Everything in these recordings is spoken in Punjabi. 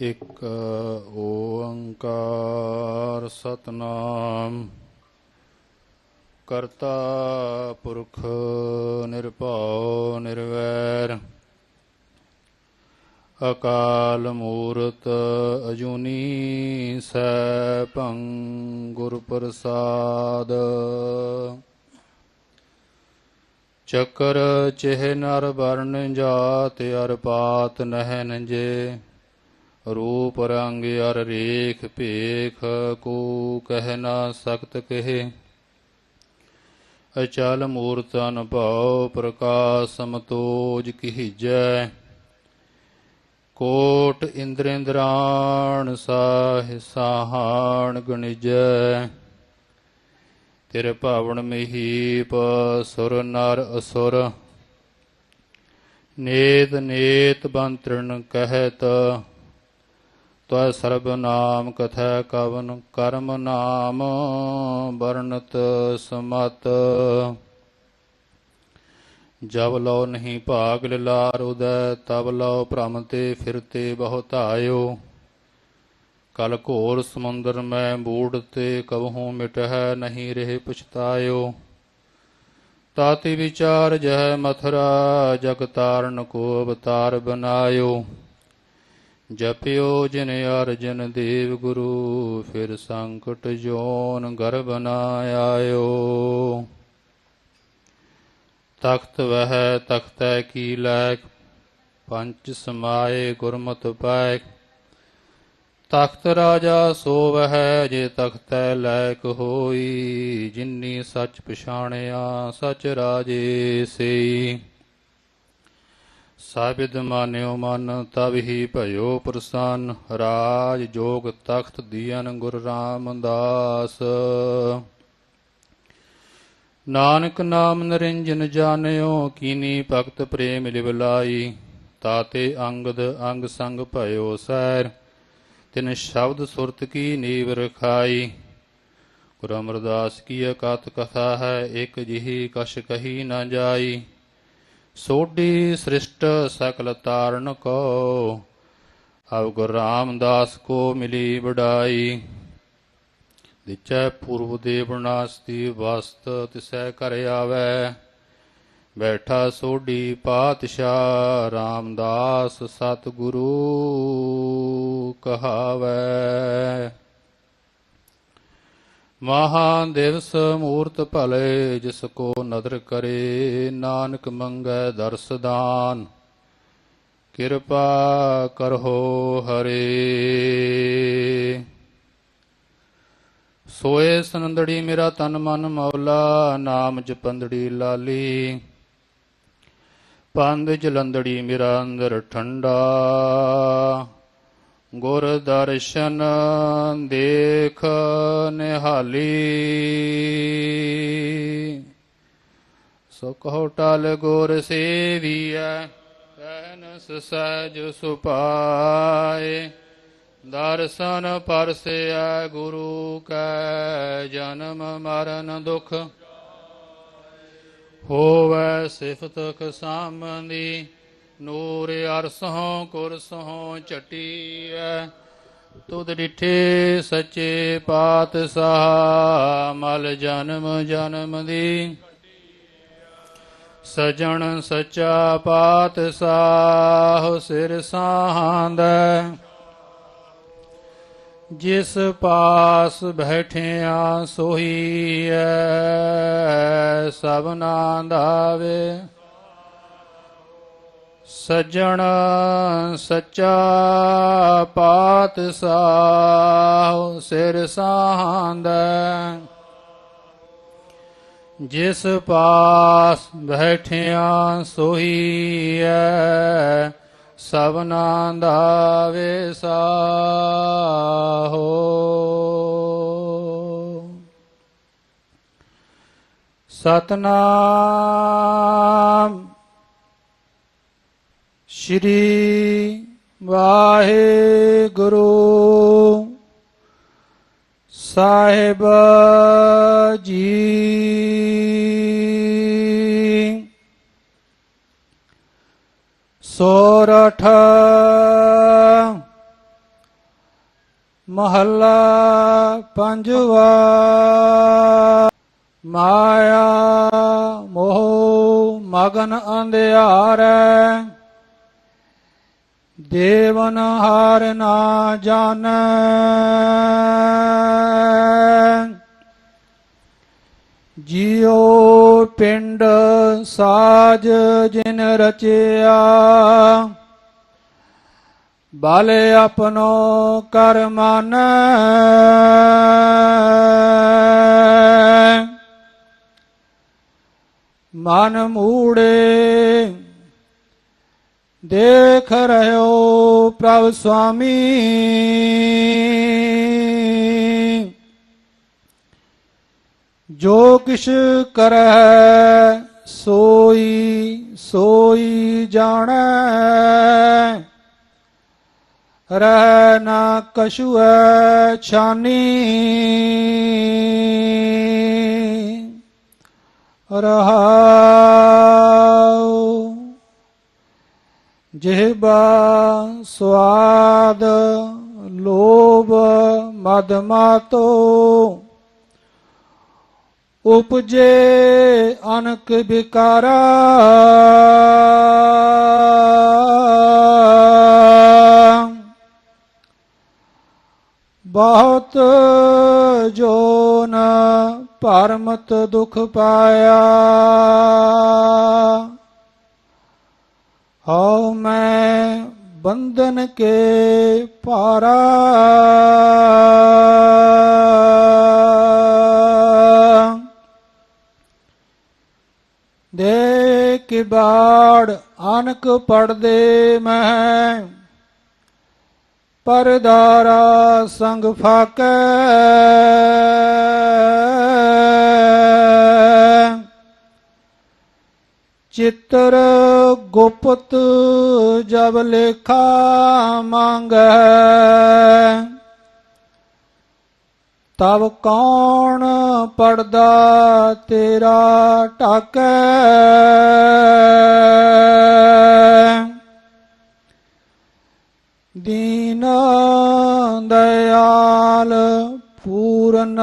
ਇੱਕ ਓੰਕਾਰ ਸਤਨਾਮ। ਕਰਤਾ ਪੁਰਖ ਨਿਰਭਉ ਨਿਰਵੈਰ। ਅਕਾਲ ਮੂਰਤ ਅਜੂਨੀ ਸੈਭੰ ਗੁਰ ਪ੍ਰਸਾਦ ਚੱਕਰ ਚਿਹ ਨਰ ਵਰਨ ਜਾਤ ਅਰ ਪਾਤ ਨਹਿਨ ਜੇ ਰੂਪ ਰੰਗ ਅਰ ਰੇਖ ਭੇਖ ਕੋ ਕਹਿ ਨਾ ਸਕਤ ਕਹੇ। ਅਚਲ ਮੂਰਤ ਅਨਭਉ ਪ੍ਰਕਾਸ਼ ਸਮਤੋਜ ਕੀਜੈ। ਕੋਟ ਇੰਦ੍ਰੇਂਦਰਾਣ ਸਾਹ ਸਾਹਾਣ ਗਣਿਜੈ। ਤੇਰੇ ਭਾਵਨ ਮਹੀਪ ਸੁਰ ਨਰ ਅਸੁਰ। ਨੇਤ ਨੇਤ ਬੰਤਰਨ ਕਹਿਤ ਤੈ ਸਰਬ ਨਾਮ ਕਥੈ ਕਵਨ ਕਰਮ ਨਾਮ ਵਰਣਤ ਸਮਤ। ਜਬ ਲਓ ਨਹੀਂ ਭਾਗ ਲਿਲਾਰ ਉਦੈ ਤਬ ਲੋ ਭ੍ਰਮ ਤੇ ਫਿਰਤੇ ਬਹੁਤਾਇਓ। ਕਲ ਘੋਰ ਸਮੁੰਦਰ ਮੈਂ ਬੂੜ ਤੇ ਕਬਹੂ ਮਿਟਹਿ ਨਹੀਂ ਰਹੇ ਪਛਤਾਇਓ। ਤਾਤੀ ਵਿਚਾਰ ਜਹ ਮਥਰਾ, ਜਗ ਤਾਰਨ ਕੋ ਅਵਤਾਰ ਬਨਾਇਓ। ਜਪਿਓ ਜਿਨ ਅਰਜਨ ਦੇਵ ਗੁਰੂ, ਫਿਰ ਸੰਕਟ ਜੋਨ ਗਰਭ ਨਾ ਆਇਓ। ਤਖਤ ਵਹਿ ਤਖਤੈ ਕੀ ਲੈਕ ਪੰਚ ਸਮਾਏ ਗੁਰਮਤ ਪਾਇ ਤਖਤ ਰਾਜਾ ਸੋਵਹਿ ਜੇ ਤਖਤੈ ਲੈਕ ਹੋਈ, ਜਿਨੀ ਸੱਚ ਪਛਾਣਿਆ ਸਚ ਰਾਜੇ ਸਈ। ਸਾਬਿਦ ਮਾਨਿਓ ਮਨ ਤਬ ਹੀ ਭਇਓ ਪ੍ਰਸੰਨ, ਰਾਜ ਜੋਗ ਤਖਤ ਦੀਨ ਗੁਰ ਰਾਮਦਾਸ। ਨਾਨਕ ਨਾਮ ਨਰਿੰਜਨ ਜਾਣਿਓ, ਕੀਨੀ ਭਗਤ ਪ੍ਰੇਮ ਲਿਵਲਾਈ ਤਾਤੇ ਅੰਗਦ ਅੰਗ ਸੰਗ ਭਇਓ ਸੈਰ, ਤਿਨ ਸ਼ਬਦ ਸੁਰਤ ਕੀ ਨੀਵ ਰਖਾਈ। ਗੁਰੂ ਅਮਰਦਾਸ ਕੀ ਅਕਤ ਕਥਾ ਹੈ, ਇੱਕ ਜਿਹੀ ਕਛ ਕਹੀ ਨਾ ਜਾਈ। ਸੋਢੀ ਸ੍ਰਿਸ਼ਟ ਸਕਲ ਤਾਰਨ ਕੋ, ਅਬ ਗੁਰ ਰਾਮਦਾਸ ਕੋ ਮਿਲੀ ਵਡਾਈ। ਦਿਚੈ ਪੂਰਵ ਦੇ ਬਨਾਸਤੀ ਵਸਤ ਤਿਸੈ ਕਰ ਆਵੈ। ਬੈਠਾ ਸੋਢੀ ਪਾਤਸ਼ਾਹ ਰਾਮਦਾਸ ਸਤਿਗੁਰੂ ਕਹਾਵੈ। ਮਹਾ ਦਿਵਸ ਮੂਰਤ ਭਲੇ ਜਿਸ ਕੋ ਨਦਰ ਕਰੇ, ਨਾਨਕ ਮੰਗੈ ਦਰਸਦਾਨ ਕਿਰਪਾ ਕਰੋ ਹਰੇ। ਸੋਏ ਸੰਦੜੀ ਮੇਰਾ ਤਨ ਮਨ ਮੌਲਾ, ਨਾਮ ਜਪੰਦੜੀ ਲਾਲੀ। ਪੰਦ ਜਲੰਦੜੀ ਮੇਰਾ ਅੰਦਰ ਠੰਡਾ। ਗੁਰ ਦਰਸ਼ਨ ਦੇਖ ਨਿਹਾਲੀ। ਸੋ ਕਹੋ ਟਲ ਗੁਰ ਸੇਵੀਐ ਤੈਨਸ ਸਹਿਜ ਸੁਪਾਏ। ਦਰਸ਼ਨ ਪਰਸਿਆ ਗੁਰੂ ਕੈ ਜਨਮ ਮਰਨ ਦੁਖ। ਹੋਵੈ ਸਿਫਤ ਕਸਾਮਦੀ ਨੂਰ ਅਰਸੋਂ ਕੁਰਸੋਂ ਚਟੀਐ ਤੁਧ ਡਿਠੇ ਸੱਚੇ ਪਾਤਸ਼ਾਹ, ਮਲ ਜਨਮ ਜਨਮ ਦੀ। ਸਜਣ ਸੱਚਾ ਪਾਤਸ਼ਾਹ ਸਿਰ ਸਾਹਾਂਦੈ ਜਿਸ ਪਾਸ ਬੈਠਿਆ ਸੋਹੀਐ ਸਭਨਾ ਦਾਵੇ। ਸੱਜਣ ਸੱਚਾ ਪਾਤਸ਼ਾਹ ਸਿਰ ਸਾਹਾਂਦੈ ਜਿਸ ਪਾਸ ਬੈਠਿਆ ਸੋਹੀਐ ਸਭਨਾ ਦਾ ਵਿਸਾਹੋ। ਸਤਨਾਮ ਸ਼੍ਰੀ ਵਾਹਿਗੁਰੂ ਸਾਹਿਬ ਜੀ। ਸੋਰਠ ਮਹੱਲਾ ਪੰਜਵਾ ਮਾਇਆ ਮੋਹ ਮਗਨ ਅੰਧਿਆਰੈ। ਦੇਵਨ ਹਾਰ ਨਾ ਜਾਣੈ। ਜਿਉ ਪਿੰਡ ਸਾਜ ਜਿਨ ਰਚਿਆ, ਬਲ ਆਪਨੋ ਕਰ ਮਨ। ਮਨ ਮੂੜੇ ਦੇਖ ਰਹਿਓ ਪ੍ਰਭ ਸੁਆਮੀ ਜੋ ਕਿਛ ਕਰੈ ਸੋਈ ਸੋਈ ਜਾਣੈ ਰਹਿ ਨਾ ਕਛੁਐ ਛਾਨੀ ਰਹਾਉ ਜਿਹਬਾ ਸਵਾਦ ਲੋਭ ਮਦ ਮਾਤੋ ਉਪਜੇ ਅਨਕ ਵਿਕਾਰਾ। ਬਹੁਤ ਜੋਨ ਭਰਮਤ ਦੁਖ ਪਾਇਆ। ਹਉ ਮੈਂ ਬੰਧਨ ਕੇ ਭਾਰਾ। ਦੇ ਕਿ ਬਾੜ ਅਨਕ ਪੜਦੇ ਮੈਂ ਪਰਦਾਰਾ ਸੰਗ ਫਾਕੈ। ਚਿੱਤਰ ਗੁਪਤ ਜਬ ਲੇਖਾ ਮੰਗੈ। ਤਬ ਕੌਣ ਪੜਦਾ ਤੇਰਾ ਟਾਕੈ ਦੀਨ ਦਇਆਲ ਪੂਰਨ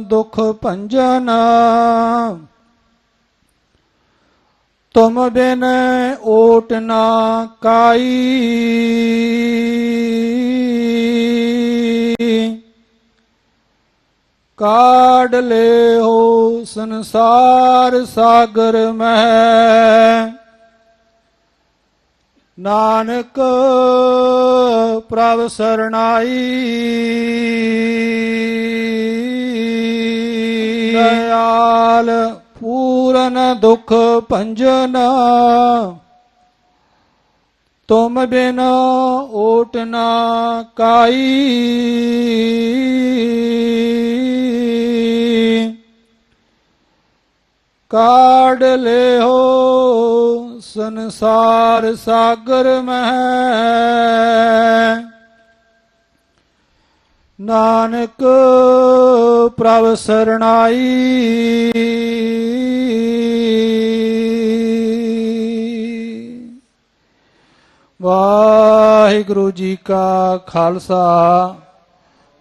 ਦੁਖ ਭੰਜਨ। ਤੁਮ ਬਿਨ ਓਟ ਨਾ ਕਾਈ। ਕਾਢ ਲੈ ਹੋ ਸੰਸਾਰ ਸਾਗਰ ਮਹਿ। ਨਾਨਕ ਪ੍ਰਭ ਸਰਣਾਈ। ਦਇਆਲ ਪੂਰਨ ਦੁਖ ਭੰਜਨ ਤੁਮ ਬਿਨ ਓਟ ਨਾ ਕਾਈ। ਕਾਢ ਲਿਓ ਸੰਸਾਰ ਸਾਗਰ ਮਹਿ। ਨਾਨਕ ਪ੍ਰਭ ਸਰਣਾਈ। ਵਾਹਿਗੁਰੂ ਜੀ ਕਾ ਖਾਲਸਾ,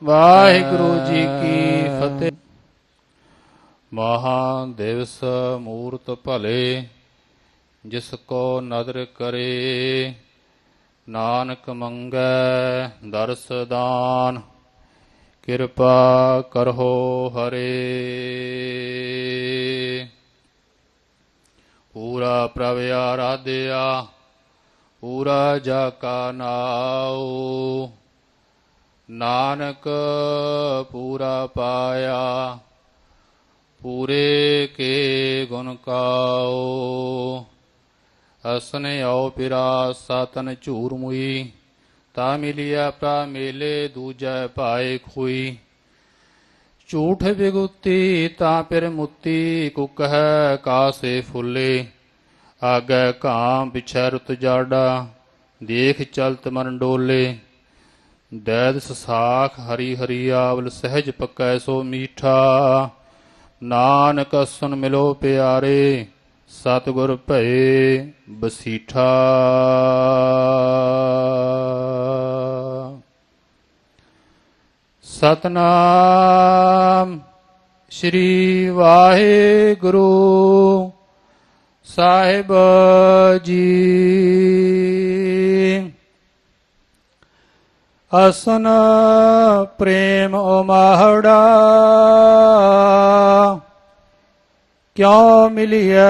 ਵਾਹਿਗੁਰੂ ਜੀ ਕੀ ਫਤਿਹ। ਮਹਾ ਦਿਵਸ ਮੂਰਤ ਭਲੇ, ਜਿਸ ਕੋ ਨਦਰ ਕਰੇ, ਨਾਨਕ ਮੰਗੈ ਦਰਸ ਦਾਨ, ਕਿਰਪਾ ਕਰੋ ਹਰੇ। ਪੂਰਾ ਪ੍ਰਭ ਆਰਾਧਿਆ ਪੂਰਾ ਜਾ ਕਾ ਨਾਉ। ਨਾਨਕ ਪੂਰਾ ਪਾਇਆ, ਪੂਰੇ ਕੇ ਗੁਣ ਕਾਓ ਅਸਨੇ ਆਓ ਪਿਰਾ ਸਤਨ ਝੂਰ ਮੁਈ, ਤਾ ਮਿਲਿਆ ਪ੍ਰਾ ਮੇਲੇ ਦੂਜੈ ਪਾਏ ਖੋਈ। ਝੂਠ ਬਿਗੁਤੀ ਤਾਂ ਫਿਰ ਮੁੱਤੀ ਕੁਕ ਹੈ ਕਾਸੇ ਫੁੱਲੇ। ਆਗੈ ਕਾਂ ਵਿਛੈ ਰੁਤ ਜਾੜਾ, ਦੇਖ ਚਲਤ ਮਨ ਡੋਲੇ। ਦੈਦ ਸਸਾਖ ਹਰੀ ਹਰੀ ਆਵਲ ਸਹਿਜ ਪਕੈ ਸੋ ਮੀਠਾ। ਨਾਨਕ ਸੁਨ ਮਿਲੋ ਪਿਆਰੇ, ਸਤਿਗੁਰ ਭਏ ਬਸੀਠਾ। ਸਤਨਾਮ ਸ੍ਰੀ ਵਾਹਿਗੁਰੂ। ਸਾਹਿਬ ਜੀ। ਅਸਨ ਪ੍ਰੇਮ ਉਮਾਹੜਾ ਕਿਉ ਮਿਲਿਐ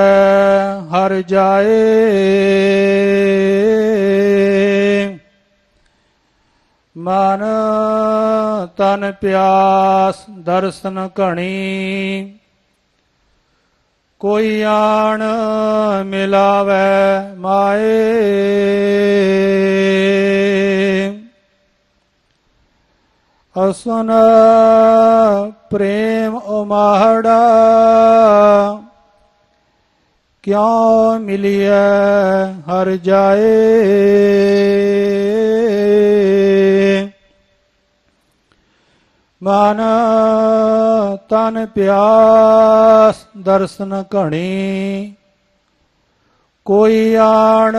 ਹਰ ਜਾਏ? ਮਨ ਤਨ ਪਿਆਸ ਦਰਸ਼ਨ ਘਣੀ ਕੋਈ ਆਣ ਮਿਲਾਵੇ ਮਾਏ। ਅਸਨ ਪ੍ਰੇਮ ਉਮਾਹੜਾ ਕਿਉ ਮਿਲਿਆ ਹਰ ਜਾਏ। ਮਨ ਤਨ ਪਿਆਸ ਦਰਸ਼ਨ ਘਣੀ। ਕੋਈ ਆਣ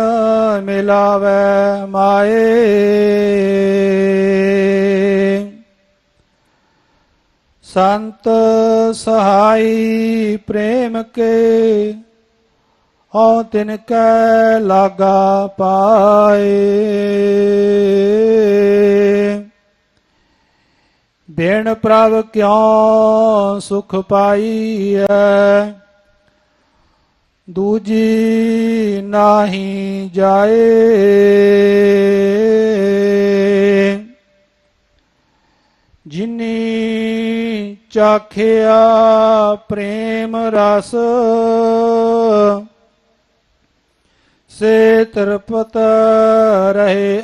ਮਿਲਾਵੇ ਮਾਏ। ਸੰਤ ਸਹਾਈ ਪ੍ਰੇਮ ਕੇ ਹਉ ਤਿਨ ਕੈ ਲਾਗਾ ਪਾਏ। ਬਿਨ ਪ੍ਰਭ ਕਿਉ ਸੁਖ ਪਾਈਐ? ਦੂਜੀ ਨਾਹੀ ਜਾਏ। ਜਿਨੀ ਚਾਖਿਆ ਪ੍ਰੇਮ ਰਸ, ਸੇ ਤਰਪਤ ਰਹੇ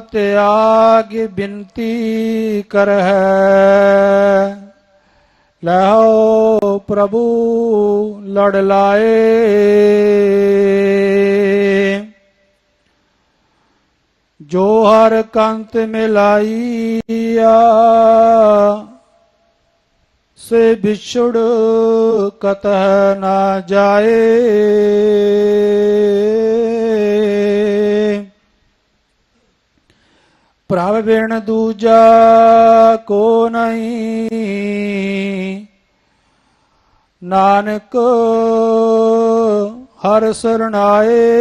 त्याग बिनती कर है। लहो प्रभु, लड़ लाए। जो हर कंत मिलाइया से बिछुड़ कत न जाए। ਪ੍ਰਭ ਬਿਨ ਦੂਜਾ ਕੋ ਨਹੀਂ। ਨਾਨਕ ਹਰ ਸਰਣਾਏ।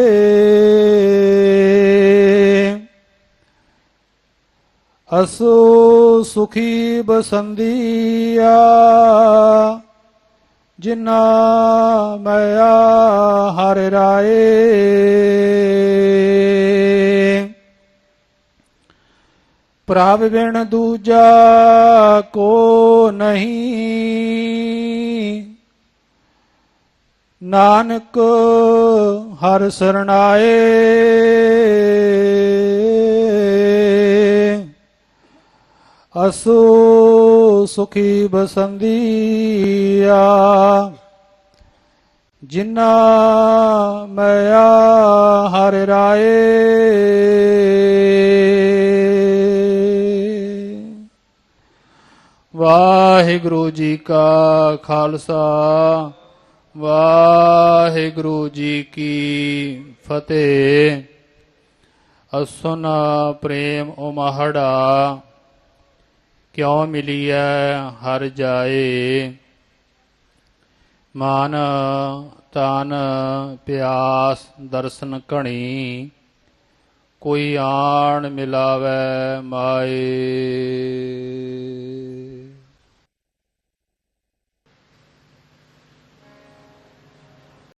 ਅਸੋ ਸੁਖੀ ਬਸੰਦੀਆ ਜਿਨਾ ਮਿਆ ਹਰ ਰਾਏ। ਪ੍ਰਭ ਬਿਨ ਦੂਜਾ ਕੋ ਨਹੀਂ। ਨਾਨਕ ਹਰ ਸਰਣਾਏ। ਅਸੋ ਸੁਖੀ ਬਸੰਦੀਆ। ਜਿਨਾ ਮਿਆ ਹਰ ਰਾਏ। ਵਾਹਿਗੁਰੂ ਜੀ ਕਾ ਖਾਲਸਾ, ਵਾਹਿਗੁਰੂ ਜੀ ਕੀ ਫਤਿਹ। ਅਸੁਨ ਪ੍ਰੇਮ ਉਮਹੜਾ, ਕਿਉ ਮਿਲੀਐ ਹਰ ਜਾਏ। ਮਾਨ ਤਨ ਪਿਆਸ ਦਰਸ਼ਨ ਘਣੀ, ਕੋਈ ਆਣ ਮਿਲਾਵੇ ਮਾਏ।